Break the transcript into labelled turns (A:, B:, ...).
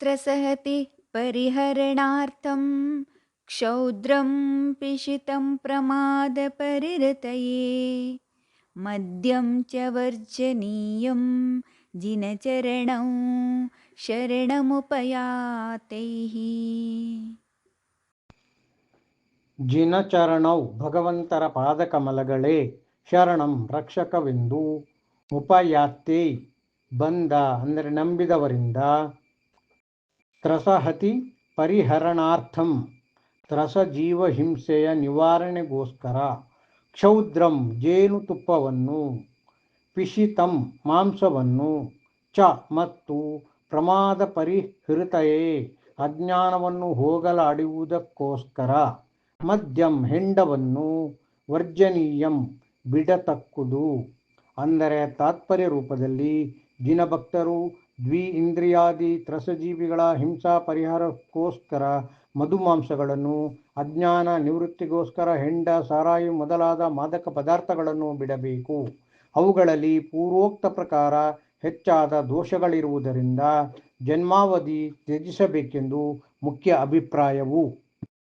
A: त्रसहति परिहरणार्थं क्षौद्रं पिशितं प्रमादपरिरतये मद्यं च वर्जनीयं जिनचरणौ ಶರಣಮುಪಯಾತೈಃ
B: ಜಿನಚರಣೌ ಭಗವಂತರ ಪಾದಕಮಲಗಳೇ ಶರಣಂ ರಕ್ಷಕವೆಂದು ಉಪಯಾತ್ತೇ ಬಂದ ಅಂದರೆ ನಂಬಿದವರಿಂದ ತ್ರಸಹತಿ ಪರಿಹರಣಾರ್ಥಂ. ತ್ರಸ ಜೀವಹಿಂಸೆಯ ನಿವಾರಣೆಗೋಸ್ಕರ ಕ್ಷೌದ್ರಂ ಜೇನುತುಪ್ಪವನ್ನು, ಪಿಶಿತಂ ಮಾಂಸವನ್ನು, ಚ ಮತ್ತು ಪ್ರಮಾದ ಪರಿಹೃತಯೇ ಅಜ್ಞಾನವನ್ನು ಹೋಗಲಾಡುವುದಕ್ಕೋಸ್ಕರ ಮದ್ಯಂ ಹೆಂಡವನ್ನು ವರ್ಜನೀಯಂ ಬಿಡತಕ್ಕುದು. ಅಂದರೆ ತಾತ್ಪರ್ಯ ರೂಪದಲ್ಲಿ ಜಿನಭಕ್ತರು ದ್ವಿ ಇಂದ್ರಿಯಾದಿ ತ್ರಸಜೀವಿಗಳ ಹಿಂಸಾ ಪರಿಹಾರಕ್ಕೋಸ್ಕರ ಮಧುಮಾಂಸಗಳನ್ನು, ಅಜ್ಞಾನ ನಿವೃತ್ತಿಗೋಸ್ಕರ ಹೆಂಡ, ಸಾರಾಯಿ ಮೊದಲಾದ ಮಾದಕ ಪದಾರ್ಥಗಳನ್ನು ಬಿಡಬೇಕು. ಅವುಗಳಲ್ಲಿ ಪೂರ್ವೋಕ್ತ ಪ್ರಕಾರ ಹೆಚ್ಚಾದ ದೋಷಗಳಿರುವುದರಿಂದ ಜನ್ಮಾವಧಿ ತ್ಯಜಿಸಬೇಕೆಂದು ಮುಖ್ಯ ಅಭಿಪ್ರಾಯವು.